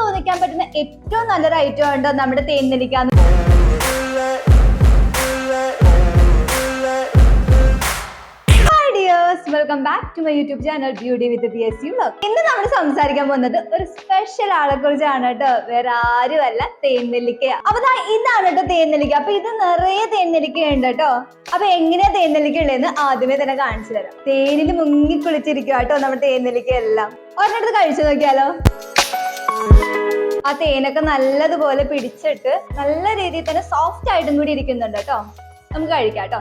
തോന്നിക്കാൻ പറ്റുന്ന ഏറ്റവും നല്ലൊരു ഐറ്റം ഉണ്ട് നമ്മുടെ തേൻനെല്ലിക്ക welcome back to my YouTube channel beauty with P S U ഇന്ന് നമ്മൾ സംസാരിക്കാൻ പോകുന്നത് ഒരു സ്പെഷ്യൽ ആളെ കുറിച്ചാണ് കേട്ടോ. വേറെ ആരുമല്ല തേൻനെല്ലിക്ക. അപ്പൊ ഇതാ ഇതാണ് കേട്ടോ തേൻനെല്ലിക്ക. അപ്പൊ ഇത് നിറയെ തേൻനെല്ലിക്ക ഉണ്ട് കേട്ടോ. അപ്പൊ എങ്ങനെയാ തേൻനെല്ലിക്ക ഉള്ളതെന്ന് ആദ്യമേ തന്നെ കാണിച്ചു തരാം. തേനിൽ മുങ്ങി കുളിച്ചിരിക്കുക കേട്ടോ നമ്മുടെ തേൻനെല്ലിക്ക എല്ലാം. ഒരെണ്ണത്ത് കഴിച്ചു നോക്കിയാലോ? ആ തേനൊക്കെ നല്ലതുപോലെ പിടിച്ചിട്ട് നല്ല രീതിയിൽ തന്നെ സോഫ്റ്റ് ആയിട്ടും കൂടി ഇരിക്കുന്നുണ്ട് കേട്ടോ. നമുക്ക് കഴിക്കാം കേട്ടോ.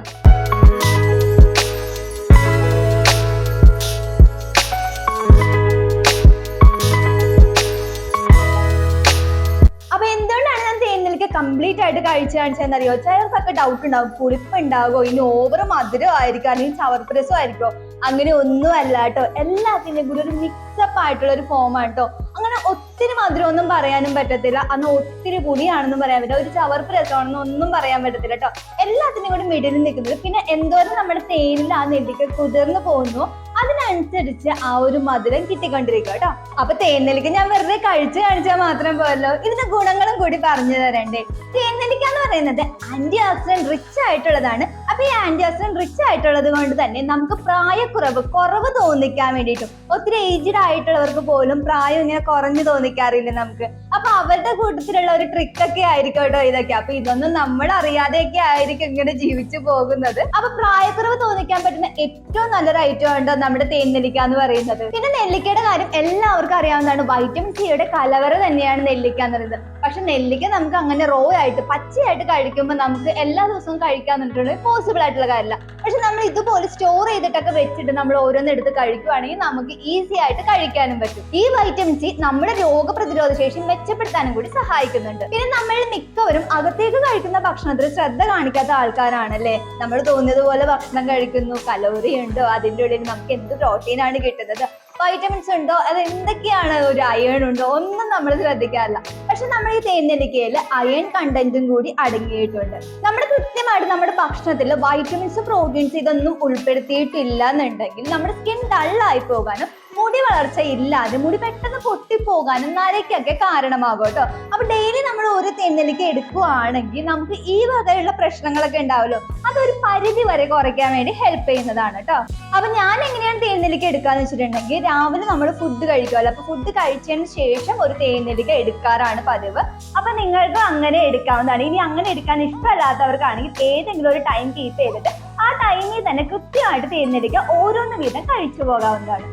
കംപ്ലീറ്റ് ആയിട്ട് കഴിച്ചു കാണിച്ചതെന്ന് അറിയോ ചിലർക്കൊക്കെ ഡൗട്ട് ഉണ്ടാവും. പുളിപ്പ് ഉണ്ടാകുമോ ഇനി ഓവർ മധുരം ആയിരിക്കും അല്ലെങ്കിൽ ചവർപ്രസം ആയിരിക്കോ അങ്ങനെ ഒന്നും അല്ല കേട്ടോ. എല്ലാത്തിന്റെയും കൂടി ഒരു മിക്സപ്പ് ആയിട്ടുള്ള ഒരു ഫോമാണ് കേട്ടോ. ഒത്തിരി മധുരം ഒന്നും പറയാനും പറ്റത്തില്ല. അന്ന് ഒത്തിരി പുളിയാണെന്നും പറയാൻ പറ്റില്ല. ഒരു ചവർപ്പ് രസമാണെന്നും ഒന്നും പറയാൻ പറ്റത്തില്ല കേട്ടോ എല്ലാത്തിനും കൂടി മിഡിലിൽ നിൽക്കുന്നത്. പിന്നെ എന്തോരം നമ്മുടെ തേനിൽ ആ നെല്ലിക്ക കുതിർന്നു പോകുന്നു. അതിനനുസരിച്ച് ആ ഒരു മധുരം കിട്ടിക്കൊണ്ടിരിക്കും കേട്ടോ അപ്പൊ തേനെല്ലിക്ക ഞാൻ വെറുതെ കഴിച്ചു കാണിച്ചാൽ മാത്രം പോരല്ലോ. ഇതിന്റെ ഗുണങ്ങളും കൂടി പറഞ്ഞു തരണ്ടേ. തേനെല്ലിക്ക എന്ന് പറയുന്നത് ആന്റി ഓക്സിഡന്റ് റിച്ച് ആയിട്ടുള്ളതാണ്. അപ്പൊ ഈ ഓക്സിഡന്റ് റിച്ച് ആയിട്ടുള്ളത് കൊണ്ട് തന്നെ നമുക്ക് പ്രായക്കുറവ് കുറവ് തോന്നിക്കാൻ വേണ്ടിയിട്ടും ഒത്തിരി ഏജ്ഡ് ആയിട്ടുള്ളവർക്ക് പോലും പ്രായം ഇങ്ങനെ കുറഞ്ഞു തോന്നിക്കാറില്ല നമുക്ക്. അപ്പൊ അവരുടെ കൂട്ടത്തിലുള്ള ഒരു ട്രിക്ക് ഒക്കെ ആയിരിക്കും കേട്ടോ ഇതൊക്കെ. അപ്പൊ ഇതൊന്നും നമ്മൾ അറിയാതെയൊക്കെ ആയിരിക്കും ഇങ്ങനെ ജീവിച്ചു പോകുന്നത്. അപ്പൊ പ്രായക്കുറവ് തോന്നിക്കാൻ പറ്റുന്ന ഏറ്റവും നല്ലൊരു ഐറ്റം ഉണ്ടോ നമ്മുടെ തേൻ നെല്ലിക്ക എന്ന് പറയുന്നത്. പിന്നെ നെല്ലിക്കയുടെ കാര്യം എല്ലാവർക്കും അറിയാവുന്നതാണ്. വൈറ്റമിൻ സിയുടെ കലവറ തന്നെയാണ് നെല്ലിക്ക എന്ന് പറയുന്നത്. പക്ഷെ നെല്ലിക്ക നമുക്ക് അങ്ങനെ റോ ആയിട്ട് പച്ചയായിട്ട് കഴിക്കുമ്പോൾ നമുക്ക് എല്ലാ ദിവസവും കഴിക്കാൻ പറഞ്ഞിട്ടുണ്ടെങ്കിൽ പോസിബിൾ ആയിട്ടുള്ള കാര്യമില്ല പക്ഷെ നമ്മൾ ഇതുപോലെ സ്റ്റോർ ചെയ്തിട്ടൊക്കെ വെച്ചിട്ട് നമ്മൾ ഓരോന്ന് എടുത്ത് കഴിക്കുവാണെങ്കിൽ നമുക്ക് ഈസി ആയിട്ട് കഴിക്കാനും പറ്റും. ഈ വൈറ്റമിൻ സി നമ്മുടെ രോഗപ്രതിരോധ ശേഷി മെച്ചപ്പെടുത്താനും കൂടി സഹായിക്കുന്നുണ്ട്. പിന്നെ നമ്മൾ മിക്കവരും അകത്തേക്ക് കഴിക്കുന്ന ഭക്ഷണത്തിൽ ശ്രദ്ധ കാണിക്കാത്ത ആൾക്കാരാണ് അല്ലേ നമ്മൾ തോന്നിയതുപോലെ ഭക്ഷണം കഴിക്കുന്നു കലോറി ഉണ്ടോ? അതിന്റെ ഉള്ളിൽ നമുക്ക് എന്ത് പ്രോട്ടീൻ ആണ് കിട്ടുന്നത്? വൈറ്റമിൻസ് ഉണ്ടോ? അത് എന്തൊക്കെയാണ് ഒരു അയൺ ഉണ്ടോ? ഒന്നും നമ്മൾ ശ്രദ്ധിക്കാറില്ല. പക്ഷെ നമ്മൾ ഈ തേനെല്ലിക്കയിൽ അയൺ കണ്ടന്റും കൂടി അടങ്ങിയിട്ടുണ്ട്. നമ്മൾ കൃത്യമായിട്ട് നമ്മുടെ ഭക്ഷണത്തിൽ വൈറ്റമിൻസ് പ്രോട്ടീൻസ് ഇതൊന്നും ഉൾപ്പെടുത്തിയിട്ടില്ല എന്നുണ്ടെങ്കിൽ നമ്മുടെ സ്കിൻ ഡള്ളായി പോകാനും മുടി വളർച്ച ഇല്ലാതെ മുടി പെട്ടെന്ന് പൊട്ടിപ്പോകാനും നരയ്ക്കൊക്കെ കാരണമാകും കേട്ടോ. അപ്പൊ ഡെയിലി നമ്മൾ ഒരു തെന്നലിക്ക് എടുക്കുകയാണെങ്കിൽ നമുക്ക് ഈ വകയുള്ള പ്രശ്നങ്ങളൊക്കെ ഉണ്ടാവുമല്ലോ അതൊരു പരിധി വരെ കുറയ്ക്കാൻ വേണ്ടി ഹെൽപ്പ് ചെയ്യുന്നതാണ് കേട്ടോ. അപ്പൊ ഞാൻ എങ്ങനെയാണ് തേനെല്ലിക്ക എടുക്കാന്ന് വെച്ചിട്ടുണ്ടെങ്കിൽ രാവിലെ നമ്മൾ ഫുഡ് കഴിക്കുമല്ലോ അപ്പൊ ഫുഡ് കഴിച്ചതിന് ശേഷം ഒരു തേനെല്ലിക്ക എടുക്കാറാണ് പതിവ്. അപ്പൊ നിങ്ങൾക്ക് അങ്ങനെ എടുക്കാവുന്നതാണ്. ഇനി അങ്ങനെ എടുക്കാൻ ഇഷ്ടമല്ലാത്തവർക്കാണെങ്കിൽ ഏതെങ്കിലും ഒരു ടൈം കീപ്പ് ചെയ്തിട്ട് ആ ടൈമിൽ തന്നെ കൃത്യമായിട്ട് തേനെല്ലിക്ക ഓരോന്ന് വീതം കഴിച്ചു പോകാവുന്നതാണ്.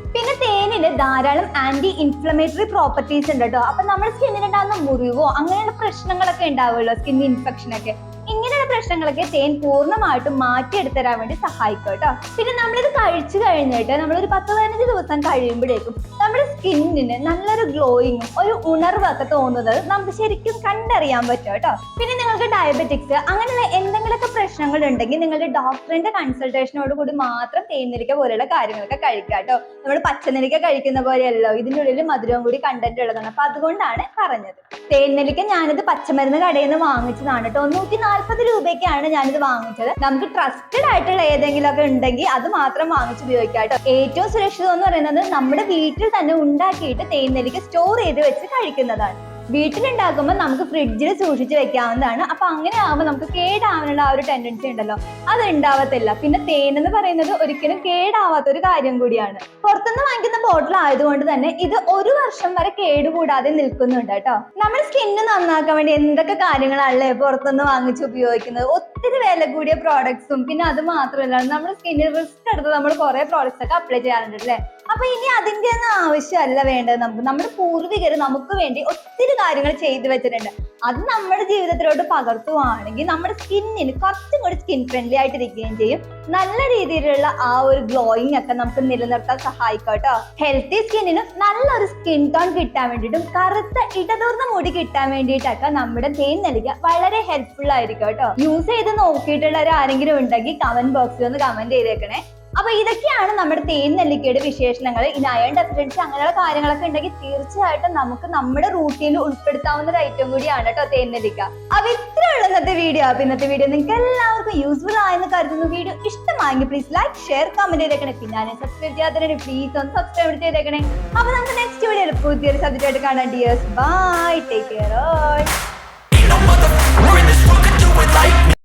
പിന്നെ തേനിന് ധാരാളം ആന്റി ഇൻഫ്ലമേറ്ററി പ്രോപ്പർട്ടീസ് ഉണ്ട് കേട്ടോ അപ്പൊ നമ്മുടെ സ്കിന്നിനുണ്ടാകുന്ന മുറിവോ അങ്ങനെയുള്ള പ്രശ്നങ്ങളൊക്കെ ഉണ്ടാവുമല്ലോ സ്കിൻ ഇൻഫെക്ഷൻ ഒക്കെ. ഇങ്ങനെയുള്ള പ്രശ്നങ്ങളൊക്കെ തേൻ പൂർണമായിട്ടും മാറ്റിയെടുത്ത് തരാൻ വേണ്ടി സഹായിക്കും കേട്ടോ പിന്നെ നമ്മളിത് കഴിച്ചു കഴിഞ്ഞിട്ട് നമ്മളൊരു പത്ത് പതിനഞ്ച് ദിവസം കഴിയുമ്പോഴേക്കും നമ്മുടെ സ്കിന്നിന് നല്ലൊരു ഗ്ലോയിങ്ങും ഒരു ഉണർവൊക്കെ തോന്നുന്നത് നമുക്ക് ശരിക്കും കണ്ടറിയാൻ പറ്റും കേട്ടോ പിന്നെ നിങ്ങൾക്ക് ഡയബറ്റിക്സ് അങ്ങനെയുള്ള എന്തെങ്കിലുമൊക്കെ പ്രശ്നങ്ങൾ ഉണ്ടെങ്കിൽ നിങ്ങളുടെ ഡോക്ടറിന്റെ കൺസൾട്ടേഷനോട് കൂടി മാത്രം തേൻനെല്ലിക്ക പോലെയുള്ള കാര്യങ്ങളൊക്കെ കഴിക്കുക കേട്ടോ. നമ്മൾ പച്ചനെല്ലിക്ക കഴിക്കുന്ന പോലെയല്ലോ ഇതിന്റെ ഉള്ളിൽ മധുരവും കൂടി കണ്ടന്റ് ഉള്ളതാണ്. അപ്പൊ അതുകൊണ്ടാണ് പറഞ്ഞത്. തേൻനെല്ലിക്ക ഞാനിത് പച്ചമരുന്ന് കടയിൽ നിന്ന് വാങ്ങിച്ചതാണ് കേട്ടോ. നൂറ്റി നാൽപ്പത് രൂപയ്ക്കാണ് ഞാനിത് വാങ്ങിച്ചത്. നമുക്ക് ട്രസ്റ്റഡ് ആയിട്ടുള്ള ഏതെങ്കിലും ഒക്കെ ഉണ്ടെങ്കിൽ അത് മാത്രം വാങ്ങിച്ച് ഉപയോഗിക്കാം കേട്ടോ. ഏറ്റവും സുരക്ഷിതം എന്ന് പറയുന്നത് നമ്മുടെ വീട്ടിൽ തന്നെ ഉണ്ടാക്കിയിട്ട് തേൻനെല്ലിക്ക സ്റ്റോർ ചെയ്ത് വെച്ച് കഴിക്കുന്നതാണ്. വീട്ടിലുണ്ടാക്കുമ്പോൾ നമുക്ക് ഫ്രിഡ്ജിൽ സൂക്ഷിച്ച് വെക്കാവുന്നതാണ്. അപ്പൊ അങ്ങനെ ആകുമ്പോൾ നമുക്ക് കേടാവാനുള്ള ആ ഒരു ടെൻഡൻസി ഉണ്ടല്ലോ. അത് ഉണ്ടാവത്തില്ല പിന്നെ തേൻ എന്ന് പറയുന്നത് ഒരിക്കലും കേടാവാത്ത ഒരു കാര്യം കൂടിയാണ്. പുറത്തുനിന്ന് വാങ്ങിക്കുന്ന ബോട്ടിൽ ആയതുകൊണ്ട് തന്നെ ഇത് ഒരു വർഷം വരെ കേടുകൂടാതെ നിൽക്കുന്നുണ്ട് കേട്ടോ. നമ്മുടെ സ്കിന്ന് നന്നാക്കാൻ വേണ്ടി എന്തൊക്കെ കാര്യങ്ങളല്ലേ പുറത്തുനിന്ന് വാങ്ങിച്ച് ഉപയോഗിക്കുന്നത്? ഒത്തിരി വില കൂടിയ പ്രോഡക്ട്സും പിന്നെ അത് മാത്രമല്ല നമ്മുടെ സ്കിന്നിൽ റിസ്ക് എടുത്ത് നമ്മൾ കുറെ പ്രോഡക്ട്സ് ഒക്കെ അപ്ലൈ ചെയ്യാറുണ്ട് അല്ലേ? അപ്പൊ ഇനി അതിന്റെ ഒന്നും ആവശ്യമല്ല വേണ്ടത്. നമുക്ക് നമ്മുടെ പൂർവികർ നമുക്ക് വേണ്ടി ഒത്തിരി കാര്യങ്ങൾ ചെയ്തു വെച്ചിട്ടുണ്ട്. അത് നമ്മുടെ ജീവിതത്തിലോട്ട് പകർത്തുവാണെങ്കിൽ നമ്മുടെ സ്കിന്നിന് കുറച്ചും കൂടി സ്കിൻ ഫ്രണ്ട്ലി ആയിട്ടിരിക്കുകയും ചെയ്യും. നല്ല രീതിയിലുള്ള ആ ഒരു ഗ്ലോയിങ് ഒക്കെ നമുക്ക് നിലനിർത്താൻ സഹായിക്കട്ടോ. കേട്ടോ ഹെൽത്തി സ്കിന്നിന് നല്ലൊരു സ്കിൻ ടോൺ കിട്ടാൻ വേണ്ടിയിട്ടും കറുത്ത ഇടതൂർന്ന മുടി കിട്ടാൻ വേണ്ടിയിട്ടൊക്കെ നമ്മുടെ തേൻ നൽകുക വളരെ ഹെൽപ്ഫുൾ ആയിരിക്കും കേട്ടോ. യൂസ് ചെയ്ത് നോക്കിയിട്ടുള്ളവർ ആരെങ്കിലും ഉണ്ടെങ്കിൽ കമന്റ് ബോക്സിൽ ഒന്ന് കമന്റ് ചെയ്തേക്കണേ. അപ്പൊ ഇതൊക്കെയാണ് നമ്മുടെ തേൻനെല്ലിക്കയുടെ വിശേഷണങ്ങൾ. ഇനി അയൺ ഡെഫിഷ്യൻസി അങ്ങനെയുള്ള കാര്യങ്ങളൊക്കെ ഉണ്ടെങ്കിൽ തീർച്ചയായിട്ടും നമുക്ക് നമ്മുടെ റൂട്ടീനിൽ ഉൾപ്പെടുത്താവുന്ന ഒരു ഐറ്റം കൂടിയാണ് കേട്ടോ തേൻനെല്ലിക്ക അപ്പൊ ഇത്രയുള്ള ഇന്നത്തെ വീഡിയോ അപ്പൊ ഇന്നത്തെ വീഡിയോ നിങ്ങൾക്ക് എല്ലാവർക്കും യൂസ്ഫുൾ ആയെന്ന് കരുതുന്ന. വീഡിയോ ഇഷ്ടമായെങ്കിൽ പ്ലീസ് ലൈക്ക് ഷെയർ കമന്റ് ചെയ്തേക്കണേ. പിന്നെ സബ്സ്ക്രൈബ് ചെയ്യാതെ പ്ലീസ് ഒന്ന് സബ്സ്ക്രൈബ് ചെയ്തേക്കണേ. അപ്പൊ നമുക്ക് നെക്സ്റ്റ് വീഡിയോ പുതിയൊരു സബ്ജക്റ്റ് ആയിട്ട് കാണാം dears bye take care all